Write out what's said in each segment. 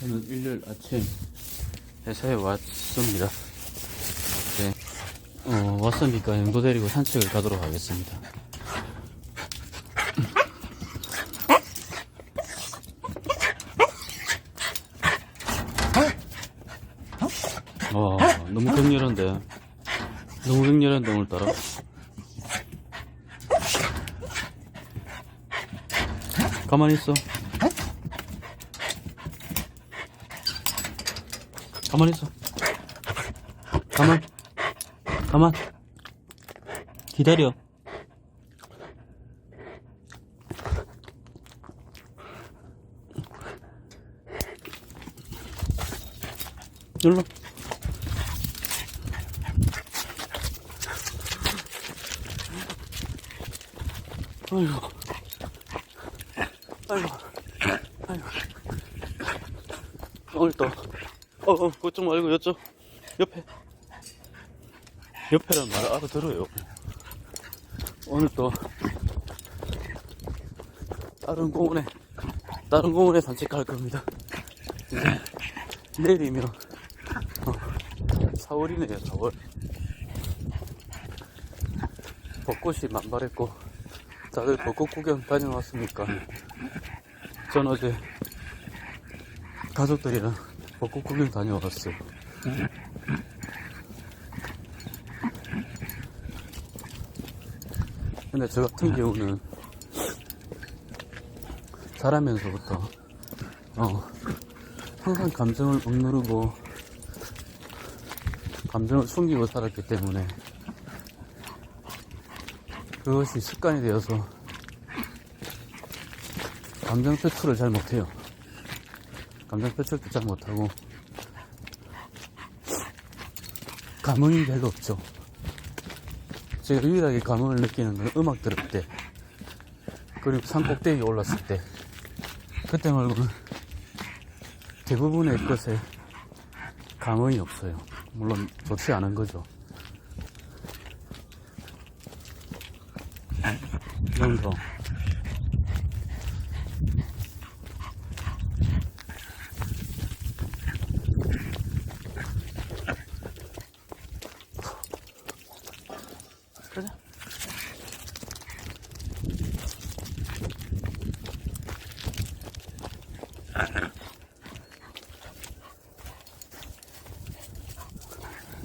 저는 일요일 아침 회사에 왔습니다. 네. 어, 왔으니까 영도 데리고 산책을 가도록 하겠습니다. 와, 너무 격렬한데. 너무 격렬한데, 오늘따라. 가만히 있어. 가만히 있어. 가만. 가만. 기다려. 눌러. 아이고. 아이고. 아이고. 오늘 또, 어, 어, 그쪽 말고 이쪽, 옆에. 옆에란 말을 알아들어요. 오늘 또, 다른 공원에, 다른 공원에 산책할 겁니다. 내일이면, 어, 4월이네요, 4월. 벚꽃이 만발했고, 다들 벚꽃 구경 다녀왔습니까? 전 어제 가족들이랑 벚꽃 구경 다녀왔어요. 근데 저 같은 경우는 자라면서부터 어 항상 감정을 억누르고 감정을 숨기고 살았기 때문에 그것이 습관이 되어서 감정 표출을 잘 못해요. 감정 표출도 잘 못하고 감흥이 별로 없죠. 제가 유일하게 감흥을 느끼는 건 음악 들을 때 그리고 산 꼭대기에 올랐을 때 그때 말고는 대부분의 것에 감흥이 없어요. 물론 좋지 않은 거죠. 가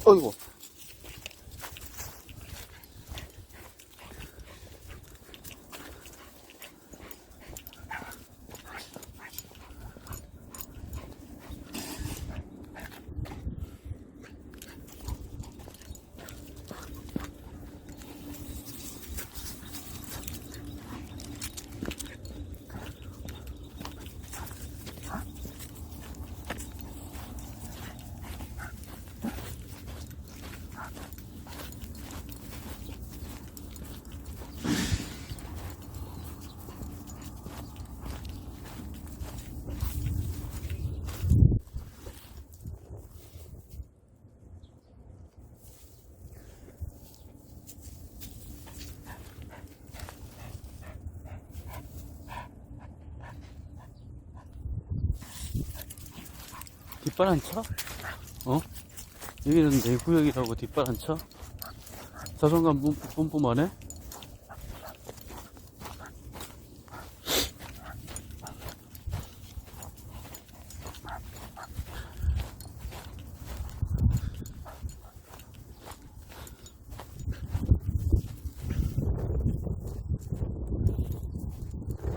어이구. 안 쳐? 어? 여기는 내 구역이라고 안 쳐? 자존감 뿜- 뿜뿜하네?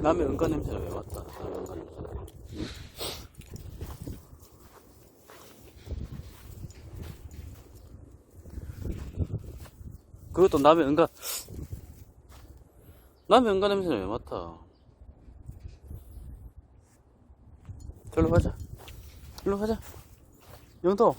남의 은가 냄새가 왜 맡다? 남의 은가 냄새가. 그것도 남의 은가 남의 은가 냄새는 왜 맡아? 절로 가자. 절로 가자. 영도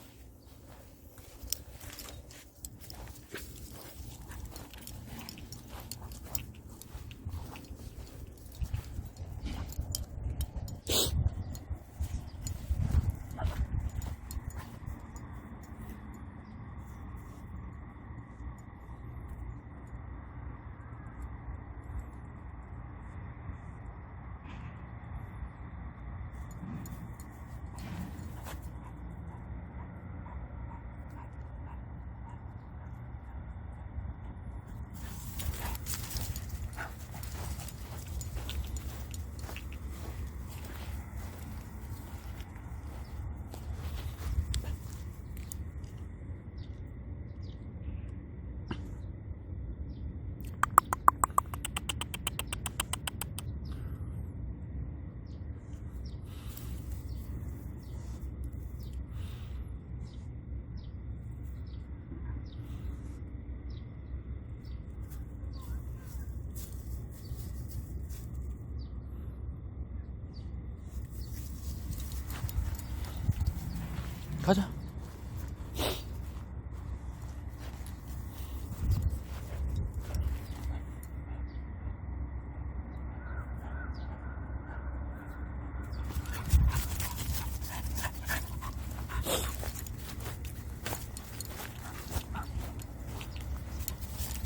가자.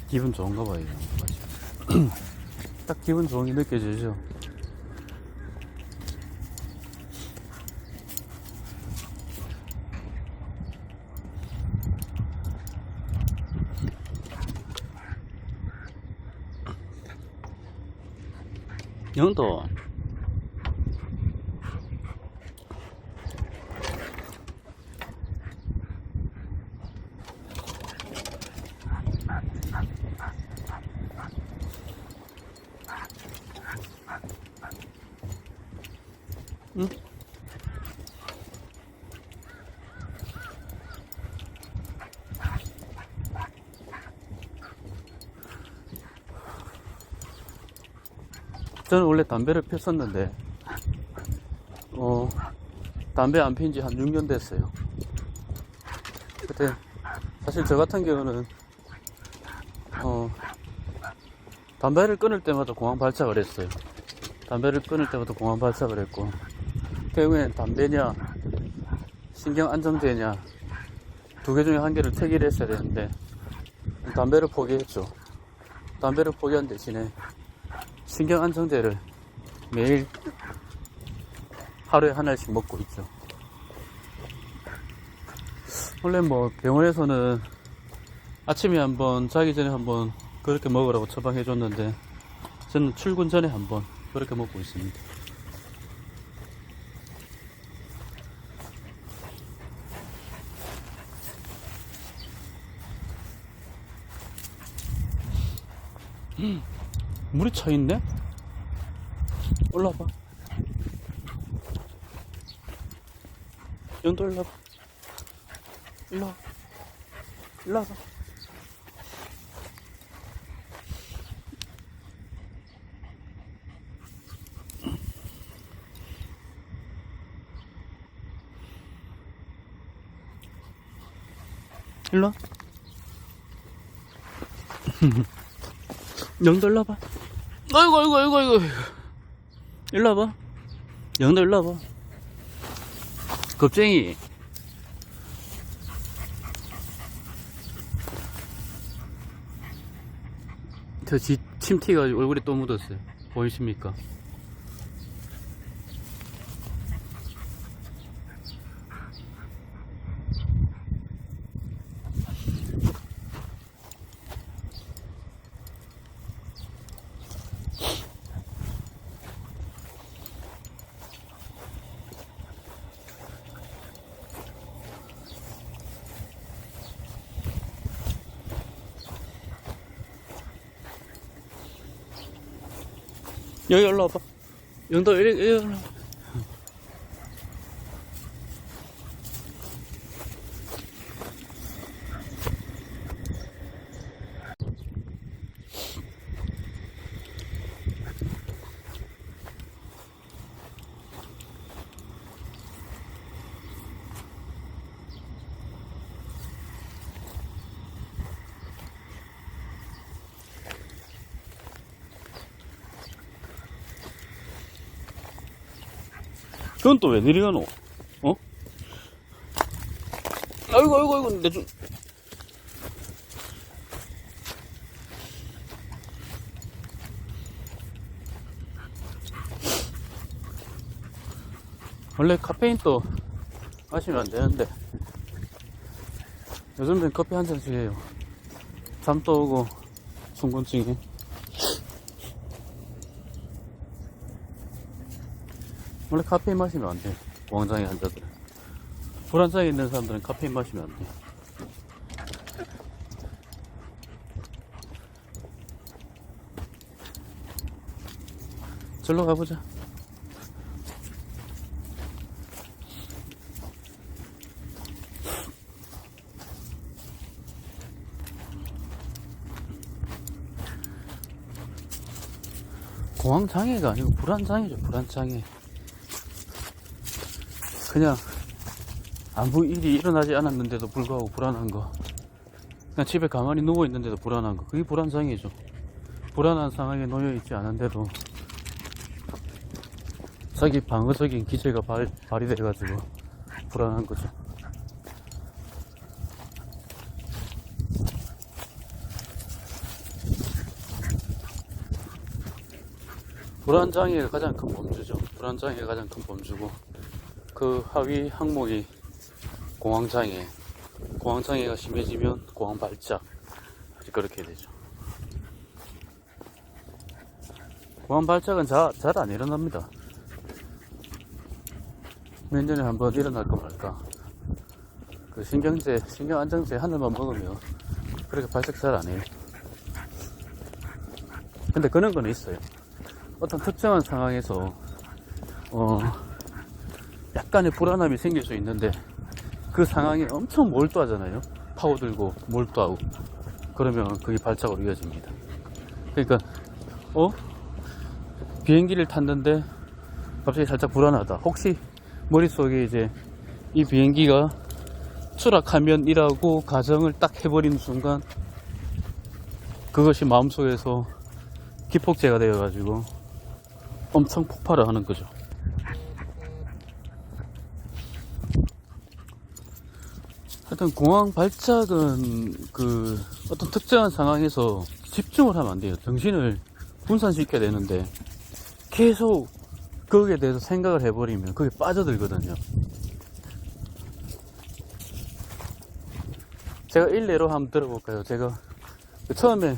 기분 좋은가 봐요. 딱 기분 좋은 게 느껴지죠. 영도 저는 원래 담배를 폈었는데, 어, 담배 안핀지한 6년 됐어요. 그때, 사실 저 같은 경우는, 어, 담배를 끊을 때마다 공황 발작을 했어요. 담배를 끊을 때마다 공황 발작을 했고, 결국엔 담배냐, 신경 안정제냐, 두 개 중에 한 개를 택일 했어야 되는데, 담배를 포기했죠. 담배를 포기한 대신에, 신경 안정제를 매일 하루에 하나씩 먹고 있죠. 원래 뭐 병원에서는 아침에 한번 자기 전에 한번 그렇게 먹으라고 처방해 줬는데 저는 출근 전에 한번 그렇게 먹고 있습니다. 물이 차 있네? 올라와봐. 연도 올라와. 일로 와. 일로 와봐. 일로 와. 영도 일로 와봐. 아이고, 아이고, 아이고, 아이고. 일로 와봐. 영도 일로 와봐. 겁쟁이. 저 지, 침 튀가지고 얼굴에 또 묻었어요. 보이십니까? 여기 올라와봐. 영도 이리, 올라와. 그건 또 왜 내려가노? 어? 아이고, 아이고, 아이고, 내 좀. 원래 카페인 또 마시면 안 되는데. 요즘엔 커피 한 잔씩 해요. 잠도 오고, 충곤증이. 원래 카페인 마시면 안 돼. 공황장애 환자들은. 불안장애 있는 사람들은 카페인 마시면 안 돼. 절로 가보자. 공황장애가 아니고 불안장애죠, 불안장애. 그냥 아무 일이 일어나지 않았는데도 불구하고 불안한 거. 그냥 집에 가만히 누워 있는데도 불안한 거. 그게 불안장애죠. 불안한 상황에 놓여 있지 않은데도 자기 방어적인 기제가 발, 발휘돼 가지고 불안한 거죠. 불안장애가 가장 큰 범주죠. 불안장애가 가장 큰 범주고 그 하위 항목이 공황장애. 공황장애가 심해지면 공황발작. 그렇게 되죠. 공황발작은 잘 안 일어납니다. 몇 년에 한 번 일어날 거 말까. 그 신경제, 신경안정제 하늘만 먹으면 그렇게 발작 잘 안 해요. 근데 그런 건 있어요. 어떤 특정한 상황에서, 어, 약간의 불안함이 생길 수 있는데 그 상황에 엄청 몰두하잖아요. 파고들고 몰두하고. 그러면 그게 발작으로 이어집니다. 그러니까, 어? 비행기를 탔는데 갑자기 살짝 불안하다. 혹시 머릿속에 이제 이 비행기가 추락하면이라고 가정을 딱 해버리는 순간 그것이 마음속에서 기폭제가 되어가지고 엄청 폭발을 하는 거죠. 하여튼 공황 발작은 그 어떤 특정한 상황에서 집중을 하면 안 돼요. 정신을 분산시켜야 되는데 계속 거기에 대해서 생각을 해버리면 그게 빠져들거든요. 제가 일례로 한번 들어볼까요? 제가 그 처음에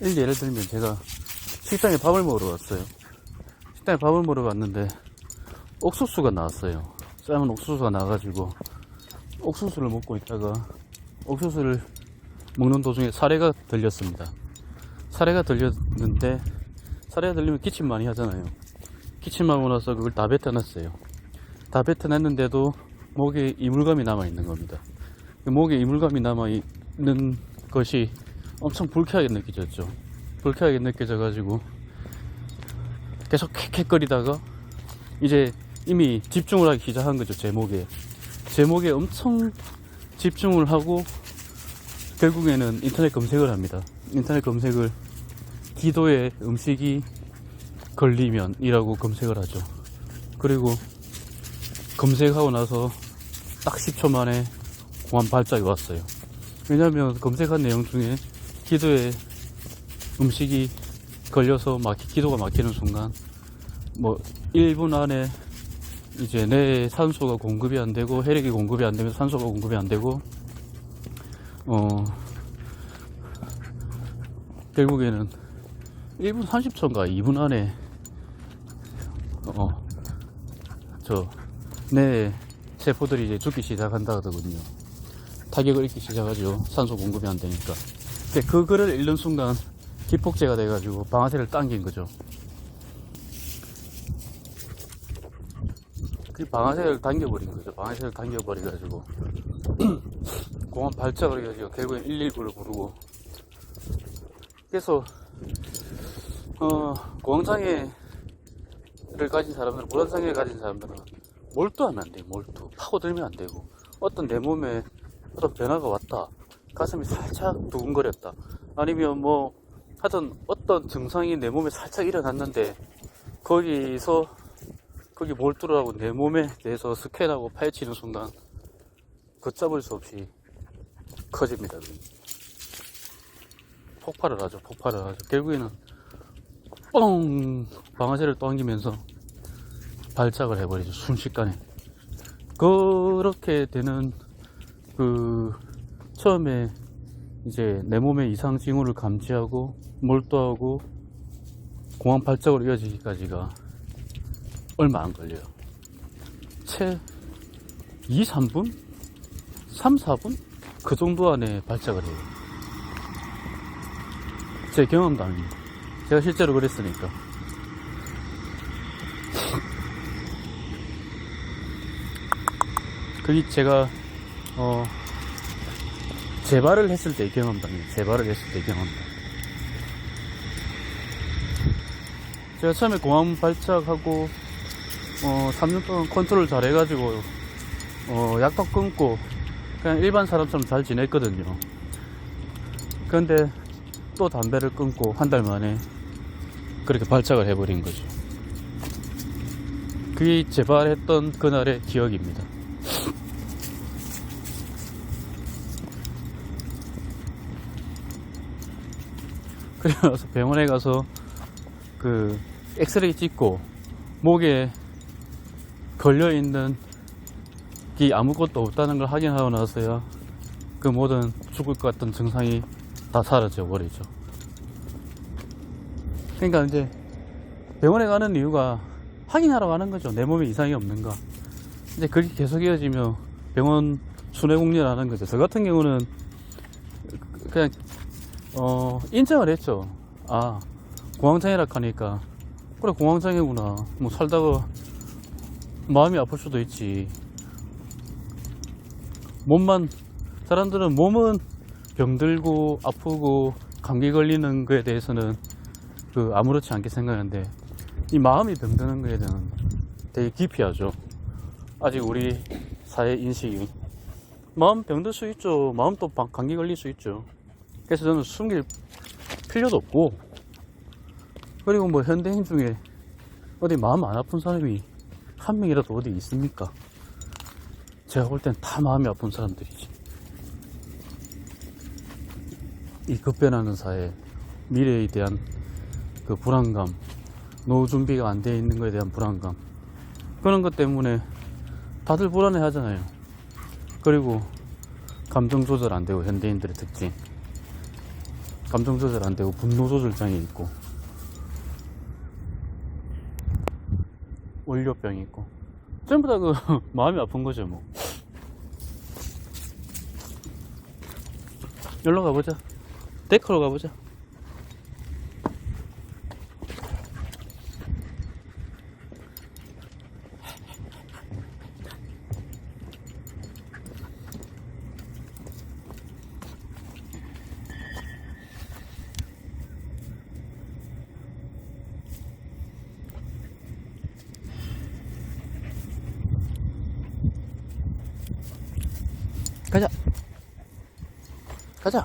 일 예를 들면 제가 식당에 밥을 먹으러 갔어요. 식당에 밥을 먹으러 갔는데 옥수수가 나왔어요. 삶은 옥수수가 나와가지고 옥수수를 먹고 있다가 옥수수를 먹는 도중에 사례가 들렸습니다. 사례가 들렸는데 사례가 들리면 기침 많이 하잖아요. 기침하고 나서 그걸 다 뱉어냈어요. 다 뱉어냈는데도 목에 이물감이 남아 있는 겁니다. 그 목에 이물감이 남아 있는 것이 엄청 불쾌하게 느껴졌죠. 불쾌하게 느껴져 가지고 계속 캑캑거리다가 이제 이미 집중을 하기 시작한 거죠. 제목에. 제목에 엄청 집중을 하고 결국에는 인터넷 검색을 합니다. 인터넷 검색을 기도에 음식이 걸리면 이라고 검색을 하죠. 그리고 검색하고 나서 딱 10초 만에 공안 발작이 왔어요. 왜냐면 검색한 내용 중에 기도에 음식이 걸려서 막 기도가 막히는 순간 뭐 1분 안에 이제 내 산소가 공급이 안 되고 혈액이 공급이 안 되면 산소가 공급이 안 되고 어 결국에는 1분 30초인가 2분 안에 어저내 세포들이 이제 죽기 시작한다 하거든요. 타격을 입기 시작하죠. 산소 공급이 안 되니까. 근데 그 글을 읽는 순간 기폭제가 돼가지고 방아쇠를 당긴 거죠. 그 방아쇠를 당겨버린 거죠. 방아쇠를 당겨버려가지고 공원 발작을 해가지고 결국엔 119를 부르고 그래서 어 공황장애를 가진 사람들은 불안장애를 가진 사람들은 몰두하면 안 돼요. 몰두 파고들면 안 되고 어떤 내 몸에 어떤 변화가 왔다. 가슴이 살짝 두근거렸다. 아니면 뭐 하여튼 어떤 증상이 내 몸에 살짝 일어났는데 거기서 거기 몰두를 하고 내 몸에 대해서 스캔하고 파헤치는 순간 걷잡을 수 없이 커집니다. 폭발을 하죠. 폭발을 하죠. 결국에는 뻥 방아쇠를 당기면서 발작을 해버리죠. 순식간에. 그렇게 되는 그 처음에 이제 내 몸의 이상 징후를 감지하고 몰두하고 공황 발작으로 이어지기까지가 얼마 안 걸려요. 채 2, 3분? 3, 4분? 그 정도 안에 발작을 해요. 제 경험담입니다. 제가 실제로 그랬으니까. 그게 제가, 어, 재발을 했을 때 경험담이에요. 재발을 했을 때 경험담. 제가 처음에 공황 발작하고 어, 3년 동안 컨트롤 잘 해가지고, 어, 약도 끊고, 그냥 일반 사람처럼 잘 지냈거든요. 그런데 또 담배를 끊고 한 달 만에 그렇게 발작을 해버린 거죠. 그게 재발했던 그날의 기억입니다. 나서 병원에 가서 그 엑스레이 찍고 목에 걸려 있는 게 아무것도 없다는 걸 확인하고 나서야 그 모든 죽을 것 같던 증상이 다 사라져 버리죠. 그러니까 이제 병원에 가는 이유가 확인하러 가는 거죠. 내 몸에 이상이 없는가. 이제 그게 계속 이어지며 병원 순회공리를 거죠. 저 같은 경우는 그냥 어 인정을 했죠. 아 공황장애라 하니까 그래 공황장애구나. 뭐 살다가 마음이 아플 수도 있지. 몸만 사람들은 몸은 병들고 아프고 감기 걸리는 거에 대해서는 그 아무렇지 않게 생각하는데 이 마음이 병드는 거에 대한 되게 기피하죠. 아직 우리 사회 인식이 마음 병들 수 있죠. 마음 또 방- 감기 걸릴 수 있죠. 그래서 저는 숨길 필요도 없고 그리고 뭐 현대인 중에 어디 마음 안 아픈 사람이 한 명이라도 어디 있습니까? 제가 볼 땐 다 마음이 아픈 사람들이지. 이 급변하는 사회, 미래에 대한 그 불안감, 노후 준비가 안 돼 있는 것에 대한 불안감, 그런 것 때문에 다들 불안해 하잖아요. 그리고 감정 조절 안 되고 현대인들의 특징. 감정 조절 안 되고 분노 조절장애 있고 원료병이 있고 전부 다 그 마음이 아픈 거죠 뭐. 여기로 가보자. 데크로 가보자. 가자.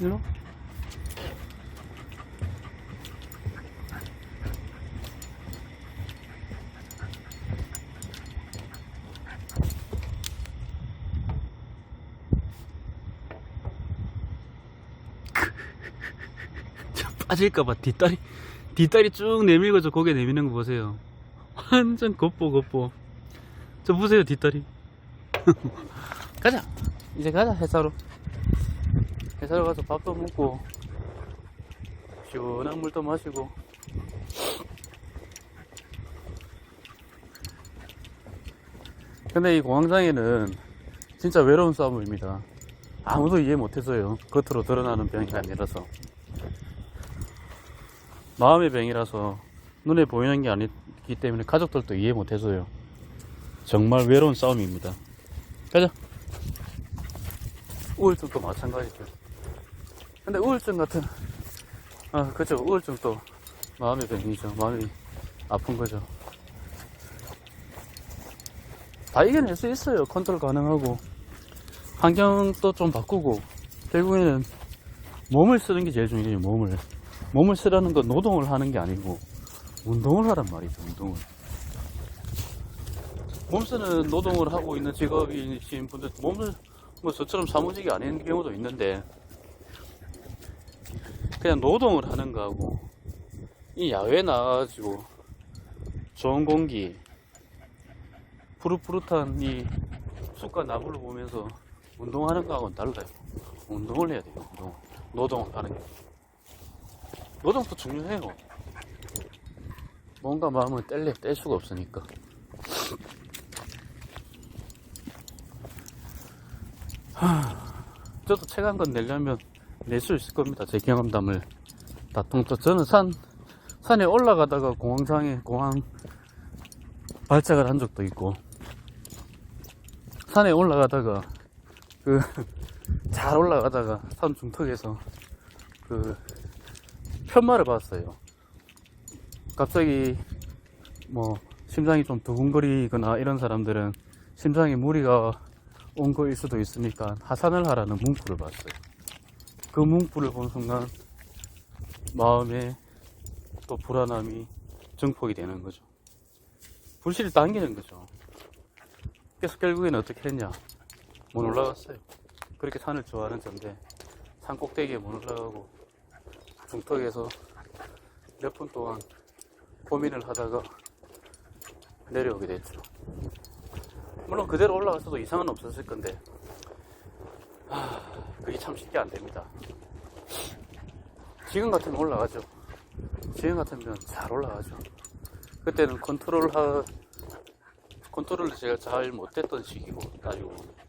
일로? 빠질까봐 뒷다리 뒷다리 쭉 내밀고서 고개 내미는 거 보세요. 완전 겉보 겉보 저 보세요 뒷다리. 가자. 이제 가자 회사로 회사로 가서 밥도 먹고 시원한 물도 마시고 근데 이 공황장애는 진짜 외로운 싸움입니다 아무도 이해 못해서요 겉으로 드러나는 병이 아니라서 마음의 병이라서 눈에 보이는 게 아니기 때문에 가족들도 이해 못해서요. 정말 외로운 싸움입니다. 가자. 우울증도 마찬가지죠. 근데 우울증 같은, 아, 그죠. 우울증도 마음의 병이죠. 마음이 아픈 거죠. 다 이겨낼 수 있어요. 컨트롤 가능하고. 환경도 좀 바꾸고. 결국에는 몸을 쓰는 게 제일 중요해요. 몸을. 몸을 쓰라는 건 노동을 하는 게 아니고 운동을 하란 말이죠 운동을 몸 쓰는 노동을 하고 있는 직업이신 분들 몸을 뭐 저처럼 사무직이 아닌 경우도 있는데 그냥 노동을 하는 거하고 이 야외에 나가가지고 좋은 공기 푸릇푸릇한 이 숲과 나무를 보면서 운동하는 거하고는 달라요 운동을 해야 돼요 운동 노동을 하는 게 노동도 중요해요. 뭔가 마음을 뗄래 뗄 수가 없으니까. 하, 저도 권 내려면 낼 수 있을 겁니다. 제 경험담을 다 통짜. 저는 산, 산에 올라가다가 공황장애, 공황 발작을 한 적도 있고, 산에 올라가다가, 그, 잘 올라가다가 산 중턱에서 그, 편마를 봤어요. 갑자기 뭐 심장이 좀 두근거리거나 이런 사람들은 심장에 무리가 온 거일 수도 있으니까 하산을 하라는 문구를 봤어요. 그 문구를 본 순간 마음에 또 불안함이 증폭이 되는 거죠. 불씨를 당기는 거죠. 그래서 결국에는 어떻게 했냐? 못 올라갔어요. 그렇게 산을 좋아하는 전데 산 꼭대기에 못 올라가고 중턱에서 몇 분 동안 고민을 하다가 내려오게 됐죠. 물론 그대로 올라갔어도 이상은 없었을 건데, 하, 그게 참 쉽게 안 됩니다. 지금 같으면 올라가죠. 지금 같으면 잘 올라가죠. 그때는 컨트롤 하, 컨트롤을 제가 잘 못했던 시기고, 따지고 보면.